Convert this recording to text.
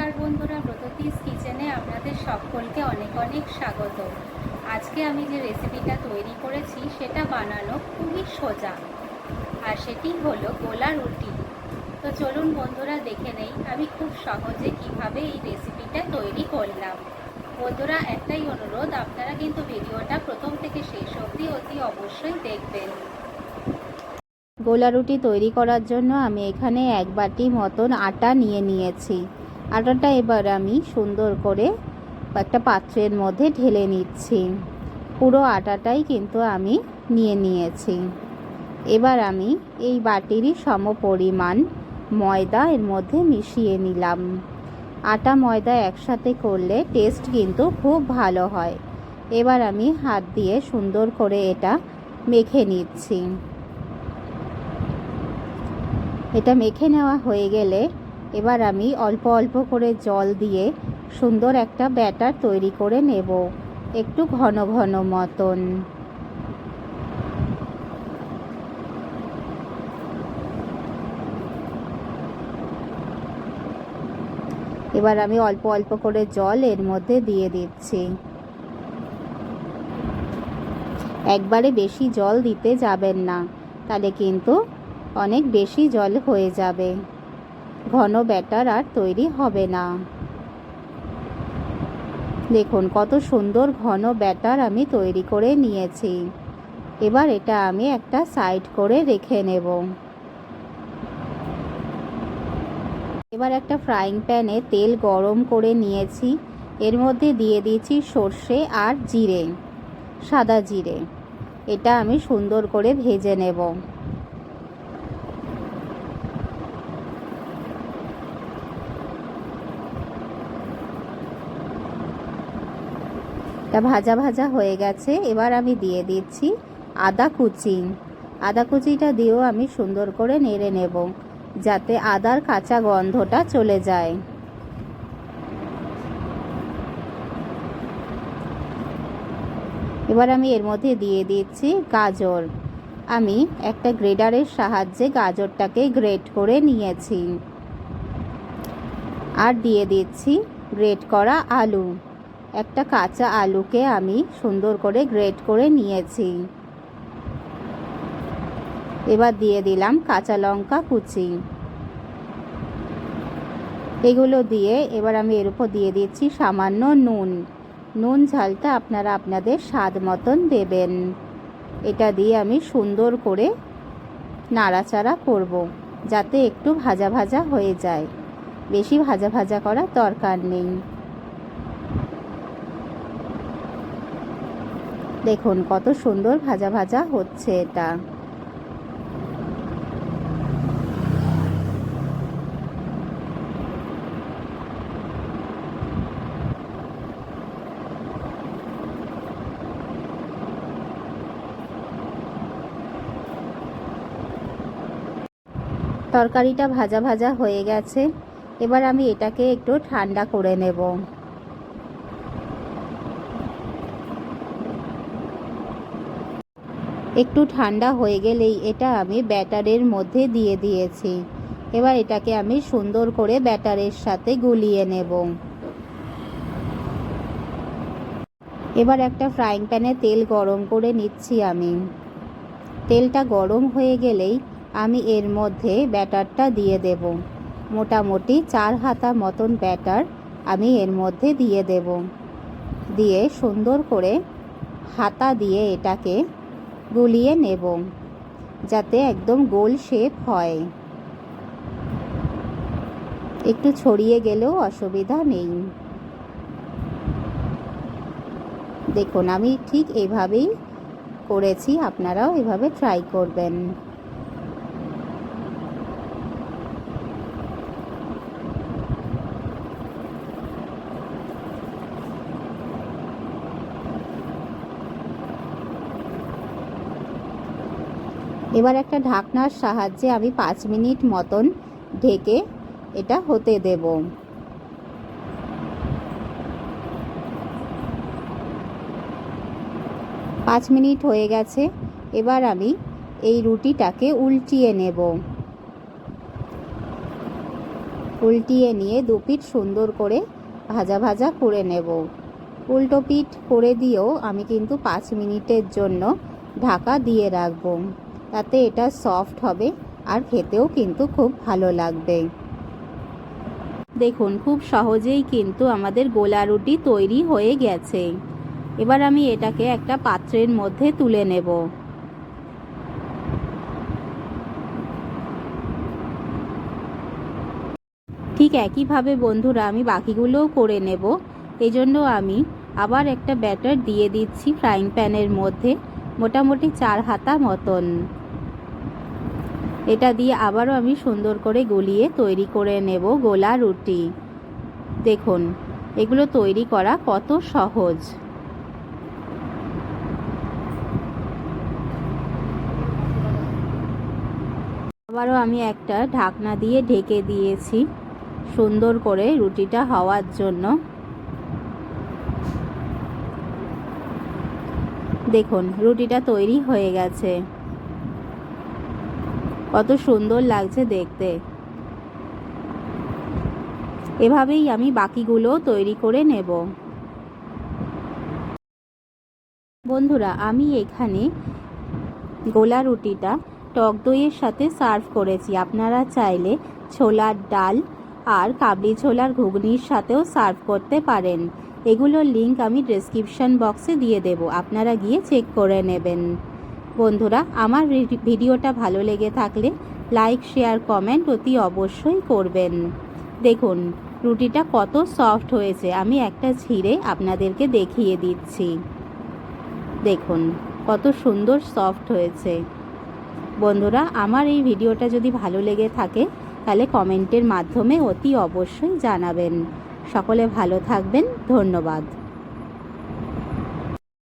নমস্কার বন্ধুরা ব্রততিস কিচেনে আপনাদের সকলকে অনেক অনেক স্বাগত। আজকে আমি যে রেসিপিটা তৈরি করেছি, সেটা বানানো খুবই সোজা। আর সেটি হলো গোলা রুটি। তো চলুন বন্ধুরা, দেখে নেই আমি খুব সহজে কীভাবে এই রেসিপিটা তৈরি করলাম। বন্ধুরা, একটাই অনুরোধ, আপনারা কিন্তু ভিডিওটা প্রথম থেকে শেষ অবধি অতি অবশ্যই দেখবেন। গোলা রুটি তৈরি করার জন্য আমি এখানে এক বাটি মতন আটা নিয়ে নিয়েছি। আটাটা এবার আমি সুন্দর করে একটা পাত্রের মধ্যে ঢেলে নিচ্ছি। পুরো আটাটাই কিন্তু আমি নিয়ে নিয়েছি। এবার আমি এই বাটিরই সম পরিমাণ ময়দা এর মধ্যে মিশিয়ে নিলাম। আটা, ময়দা একসাথে করলে টেস্ট কিন্তু খুব ভালো হয়। এবার আমি হাত দিয়ে সুন্দর করে এটা মেখে নিচ্ছি। এটা মেখে নেওয়া হয়ে গেলে এবার আমি অল্প অল্প করে জল দিয়ে সুন্দর একটা ব্যাটার তৈরি করে নেব। একটু ঘন ঘন মতন। এবার আমি অল্প অল্প করে জল এর মধ্যে দিয়ে দিচ্ছি। একবারে বেশি জল দিতে যাবেন না, তাহলে কিন্তু অনেক বেশি জল হয়ে যাবে। ঘন ব্যাটার আর তৈরি হবে না। দেখুন, কত সুন্দর ঘন ব্যাটার আমি তৈরি করে নিয়েছি। এবার এটা আমি একটা সাইড করে রেখে নেব। এবার একটা ফ্রাইং প্যানে তেল গরম করে নিয়েছি। এর মধ্যে দিয়ে দিয়েছি সর্ষে আর জিরে, সাদা জিরে। এটা আমি সুন্দর করে ভেজে নেব। এটা ভাজা ভাজা হয়ে গেছে। এবার আমি দিয়ে দিচ্ছি আদা কুচি। আদা কুচিটা দিয়েও আমি সুন্দর করে নেড়ে নেব, যাতে আদার কাঁচা গন্ধটা চলে যায়। এবার আমি এর মধ্যে দিয়ে দিচ্ছি গাজর। আমি একটা গ্রেডারের সাহায্যে গাজরটাকে গ্রেট করে নিয়েছি। আর দিয়ে দিচ্ছি গ্রেট করা আলু। একটা কাঁচা আলুকে আমি সুন্দর করে গ্রেট করে নিয়েছি। এবার দিয়ে দিলাম কাঁচা লঙ্কা কুচি। এগুলো দিয়ে এবার আমি এর উপর দিয়ে দিচ্ছি সামান্য নুন। নুন ঝালটা আপনারা আপনাদের স্বাদ মতন দেবেন। এটা দিয়ে আমি সুন্দর করে নাড়াচাড়া করব যাতে একটু ভাজা ভাজা হয়ে যায়। বেশি ভাজা ভাজা করার দরকার নেই। দেখুন, কত সুন্দর ভাজা ভাজা হচ্ছে এটা। তরকারিটা ভাজা ভাজা হয়ে গেছে। এবার আমি এটাকে একটু ঠান্ডা করে নেব। একটু ঠান্ডা হয়ে গেলেই এটা আমি ব্যাটারের মধ্যে দিয়ে দিয়েছি। এবার এটাকে আমি সুন্দর করে ব্যাটারের সাথে গুলিয়ে নেব। এবার একটা ফ্রাইং প্যানে তেল গরম করে নিচ্ছি আমি। তেলটা গরম হয়ে গেলেই আমি এর মধ্যে ব্যাটারটা দিয়ে দেব। মোটামুটি চার হাতা মতন ব্যাটার আমি এর মধ্যে দিয়ে দেব। দিয়ে সুন্দর করে হাতা দিয়ে এটাকে গুলিয়ে নেব, যাতে একদম গোল শেপ হয়। একটু ছড়িয়ে গেলেও অসুবিধা নেই। দেখুন, আমি ঠিক এইভাবেই করেছি, আপনারাও এভাবে ট্রাই করবেন। এবার একটা ঢাকনার সাহায্যে আমি পাঁচ মিনিট মতন ঢেকে এটা হতে দেব। পাঁচ মিনিট হয়ে গেছে, এবার আমি এই রুটিটাকে উল্টিয়ে নেব। উল্টিয়ে নিয়ে দু পিঠ সুন্দর করে ভাজা ভাজা করে নেব। উল্টো পিঠ করে দিয়েও আমি কিন্তু পাঁচ মিনিটের জন্য ঢাকা দিয়ে রাখব। তাতে এটা সফট হবে আর খেতেও কিন্তু খুব ভালো লাগবে। দেখুন, খুব সহজেই কিন্তু আমাদের গোলা রুটি তৈরি হয়ে গেছে। এবার আমি এটাকে একটা পাত্রের মধ্যে তুলে নেব। ঠিক একইভাবে বন্ধুরা, আমি বাকিগুলোও করে নেব। এই জন্য আমি আবার একটা ব্যাটার দিয়ে দিচ্ছি ফ্রাইং প্যানের মধ্যে, মোটামুটি চার হাতা মতন। এটা দিয়ে আবারও আমি সুন্দর করে গলিয়ে তৈরি করে নেব গোলা রুটি। দেখুন, এগুলো তৈরি করা কত সহজ। আবারও আমি একটা ঢাকনা দিয়ে ঢেকে দিয়েছি সুন্দর করে রুটিটা হওয়ার জন্য। দেখুন, রুটিটা তৈরি হয়ে গেছে। কত সুন্দর লাগছে দেখতে। এভাবেই আমি বাকিগুলো তৈরি করে নেব। বন্ধুরা, আমি এখানে গোলা রুটিটা টক দইয়ের সাথে সার্ভ করেছি। আপনারা চাইলে ছোলার ডাল আর কাবলি ছোলার ঘুগনির সাথেও সার্ভ করতে পারেন। এগুলোর লিংক আমি ডেসক্রিপশন বক্সে দিয়ে দেব। আপনারা গিয়ে চেক করে নেবেন। বন্ধুরা, আমার ভিডিওটা ভালো লেগে থাকলে লাইক, শেয়ার, কমেন্ট অতি অবশ্যই করবেন। দেখুন, রুটিটা কত সফট হয়েছে। আমি একটা ছিঁড়ে আপনাদেরকে দেখিয়ে দিচ্ছি। দেখুন, কত সুন্দর সফট হয়েছে। বন্ধুরা, আমার এই ভিডিওটা যদি ভালো লেগে থাকে, তাহলে কমেন্টের মাধ্যমে অতি অবশ্যই জানাবেন। সকলে ভালো থাকবেন। ধন্যবাদ।